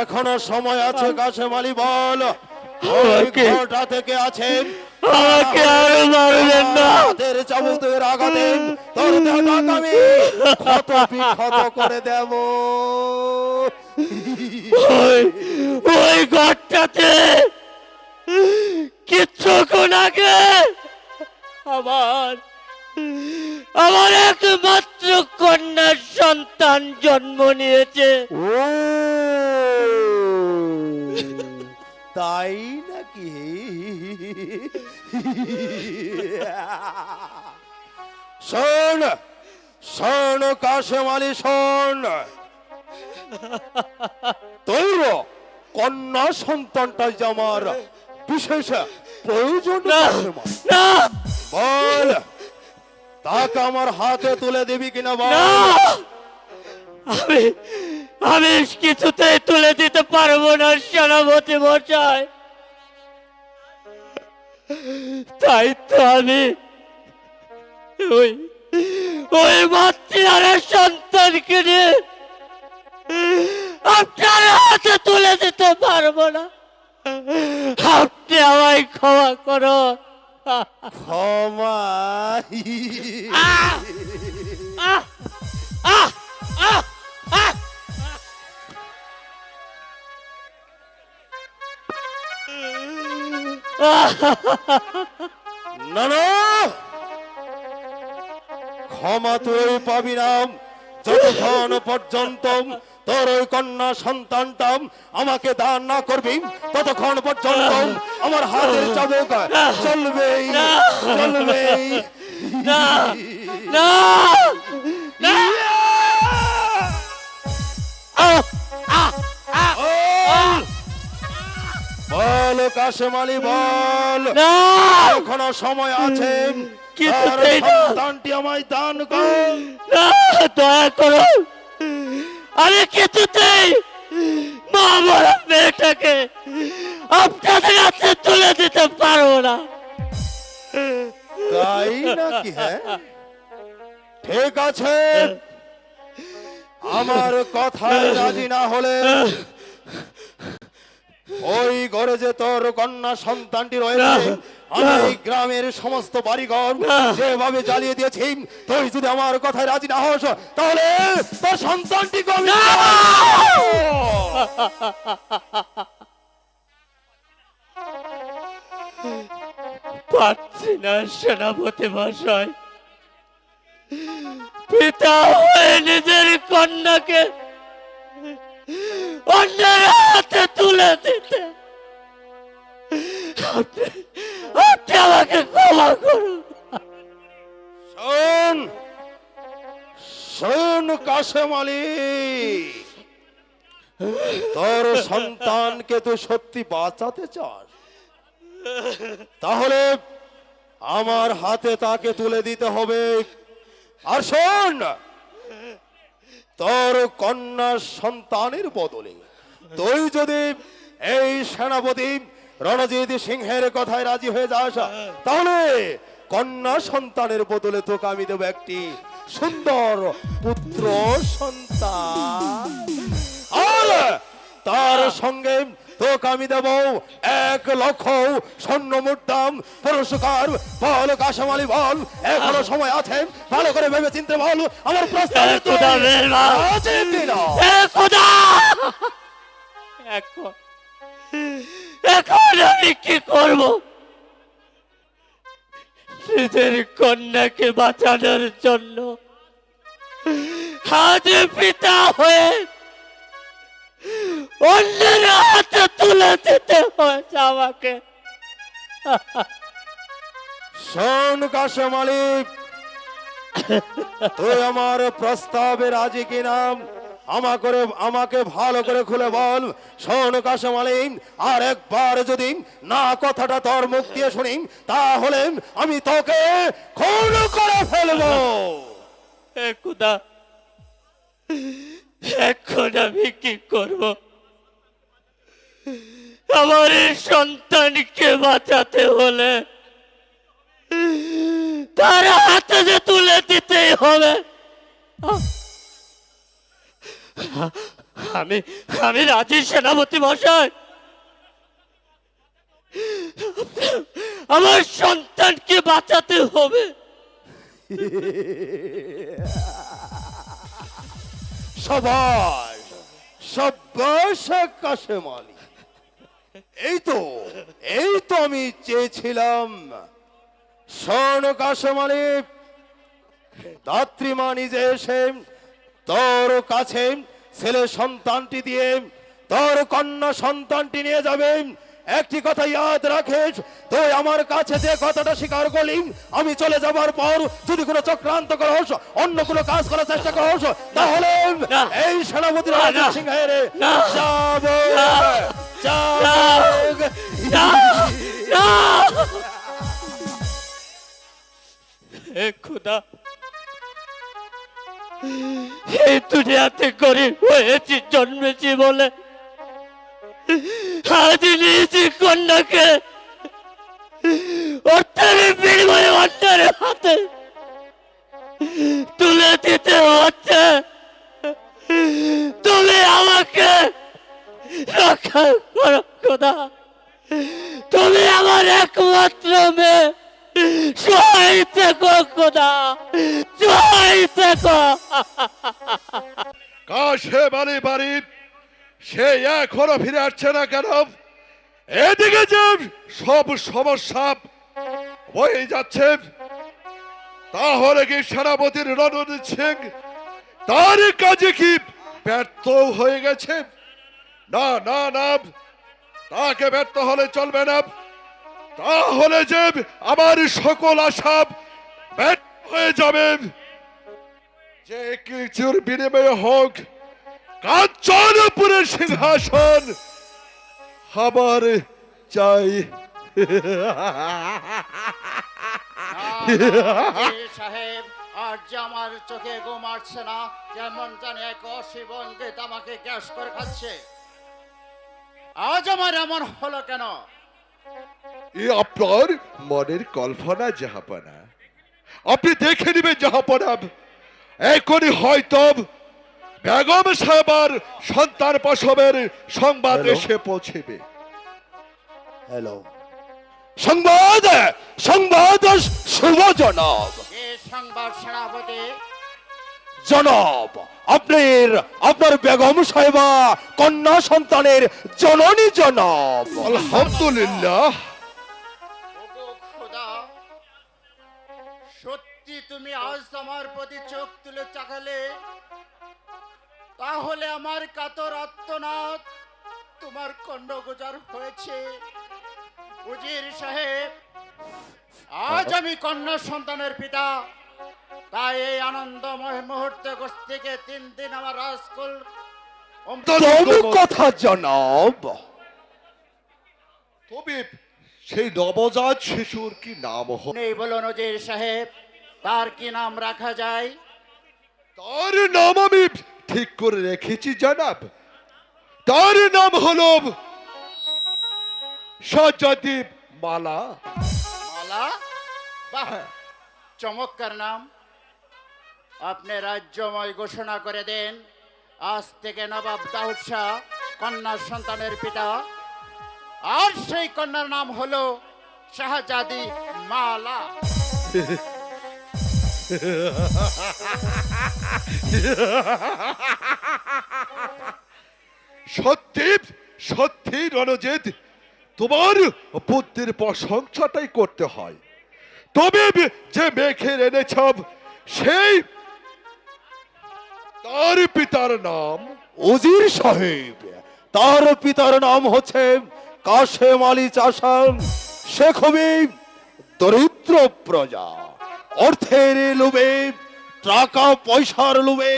এখনও সময় আছে গাছে মালি বল। ঘরটা থেকে আছেন আমাকে আর মারবেন না। হাতের চাবুকের আঘাতে তোর দেহটাকে আমি ক্ষত বিক্ষত করে দেব। ওই ওই ঘরটাতে কিছুক্ষণ আগে। আমার আমার একমাত্র কন্যার সন্তান জন্ম নিয়েছে। ও তাই নাকি? শোন শোন কাশেম আলী শোন। তোর কন্যা সন্তানটাই যে আমার বিশেষ প্রয়োজন না তাকে আমার হাতে তুলে দিবি কিনা বল আমি আমি কিছুতেই তুলে দিতে পারব না, সেনাপতি মশাই। তাই তো আমি ওই ওই মাতৃহারের সন্তানকে নিয়ে আপনার হাতে তুলে দিতে পারব না। আপনি আমায় ক্ষমা করো ক্ষমা। না ক্ষমা তুই পাবি না। যতক্ষণ পর্যন্ত তোর ওই কন্যা সন্তানটা আমাকে দান না করবি ততক্ষণ পর্যন্ত আমার হাতের চাবুক চলবেই চলবেই। না। না! বল! কাশেম আলী বল। এখনও সময় আছে। সন্তানটি আমায় দান কর। দয়া করো। আমি কিছুতেই মা বড় মেয়েটাকে আপনাদের কাছে তুলে দিতে পারব না। তাই নাকি হ্যাঁ? ঠিক আছে। আমার কথায় রাজি না হলে ওই ঘরে যে তোর কন্যা সন্তানটি রয়েছে আমি গ্রামের সমস্ত বাড়িঘর যেভাবে জ্বালিয়ে দিয়েছি তুই যদি আমার কথায় রাজি না হস তাহলে তোর সন্তানটিকে আমি পাচ্ছি না সেনাপতি মশাই। পিতা হয়ে নিজের কন্যাকে আপনি আপনি আমাকে ক্ষমা করুন শোন। শোন কাশেম তোর সন্তানকে তুই সত্যি বাঁচাতে চাস। তাহলে আমার হাতে তাকে তুলে দিতে হবে। আর শোন, তোর কন্যা সন্তানের বদলে তুই যদি এই সেনাপতি রণজিৎ সিংহের কথায় রাজি হয়ে যাস। তাহলে কন্যা সন্তানের বদলে তোকে আমি দেবো একটি সুন্দর পুত্র সন্তান। আর তার সঙ্গে তোকে আমি দেব এক লক্ষ স্বর্ণ মুদ্রাম পুরস্কার বল কাশামালি বল। এখনও সময় আছে ভালো করে ভেবে চিনতে বল আমার প্রস্তাবে তুই। এখন আমি কি করব? নিজের কন্যাকে বাঁচানোর জন্য হাতে পিতা হয়ে অন্যের হাতে তুলে দিতে হয়েছে আমাকে। শোন কাশেম আলী তুই আমার প্রস্তাবে রাজি কিনা? আমা করে আমাকে ভালো করে খুলে বল। শোন কাশেম আলী আর একবার যদি না কথাটা তোর মুখ দিয়ে শুনি, তাহলে আমি তোকে খুন করে ফেলব। খুদা, এখন আমি কি করব? আমার এই সন্তানকে বাঁচাতে হলে তার হাতে যে তুলে দিতেই হবে। আমি আমি রাজি, সেনাপতি মশাই। আমার সন্তানকে বাঁচাতে হবে। সবাই এই তো এই তো আমি চেয়েছিলাম। শোন কাশেম আলী দাত্রীমা নিজে এসে তোর কাছে ছেলে সন্তানটি দিয়ে তোর কন্যা সন্তানটি নিয়ে যাবে। একটি কথা ইয়াদ রাখিস তুই আমার কাছে যে কথাটা স্বীকার করলি আমি চলে যাবার পর যদি কোনো চক্রান্ত করস অন্য কোনো কাজ করার চেষ্টা করস তাহলে এই সেনাপতি রাজা। সিংহের না। যাব। খুদা। এই দুনিয়াতে গরিব হয়েছি, জন্মেছি বলে। আজ নিয়েছি কন্যাকে। হাতে তুলে দিতে হচ্ছে। তুমি আমাকে রক্ষা করো তুমি আমার একমাত্র মেয়ে। সহায় থেকো খোদা সহায় থেকো কাশে বাড়ি বাড়ি সে এখনও ফিরে আসছে না কেন? এদিকে যে সব সমস্যা বয়ে যাচ্ছে। তাহলে কি সেনাপতির রণজিৎ সিং তার কাজে কি ব্যর্থ হয়ে গেছে? না না না, তাকে ব্যর্থ হলে চলবে না। তাহলে যে আমার সকল আশা ব্যর্থ হয়ে যাবে। যে কিছুর বিনিময়ে হোক কাঞ্চনপুরের সিংহাসন আমার চাই। সাহেব আমার চোখে না আজ আমার এমন হলো কেন? এ আপনার মনের কল্পনা জাহাপনা আপনি দেখে নেবেন জাহাপনা এখনই হয়তো বেগম সাহেবার সন্তান প্রসবের সংবাদ এসে পৌঁছেবে। হ্যালো। সংবাদ সংবাদ শুভ জনাব। সংবাদ সেনাপতি। জনাব আপনার আপনার বেগম সাহেবা কন্যা সন্তানের জননী জনাব। আলহামদুলিল্লাহ। তুমি আজ আমার প্রতি চোখ তুলে চাকালে তাহলে আমার কাতর আত্মনাদ তোমার কন্যগোজার হয়েছে। উজির সাহেব আজ আমি কন্যা সন্তানের পিতা। তাই এই আনন্দময় মুহূর্তে গোষ্ঠীকে তিন দিন আমার রাজকুল কথা জনাব। তবে সেই নবজাত শিশুর কি নাম হবে নেই বলো নজির সাহেব। তার কি নাম রাখা যায়? তার নাম আমি ঠিক করে রেখেছি জানাব। তার নাম হলো সজ্জাদীপ মালা। মালা? বাহ চমৎকার নাম। আপনি রাজ্যময় ঘোষণা করে দেন। আজ থেকে নবাব দাউদ শাহ কন্যার সন্তানের পিতা। আর সেই কন্যার নাম হলো শাহজাদি মালা। সত্যি সত্যি রণজিৎ, তোমার বুদ্ধির প্রশংসাটাই করতে হয়। তবে যে মেঘের এনেছ সেই তার পিতার নাম উজির সাহেব। তার পিতার নাম হচ্ছে কাশেম আলী চাষাম সে খুবই দরিদ্র প্রজা। অর্থের লোভে টাকা পয়সার লোভে।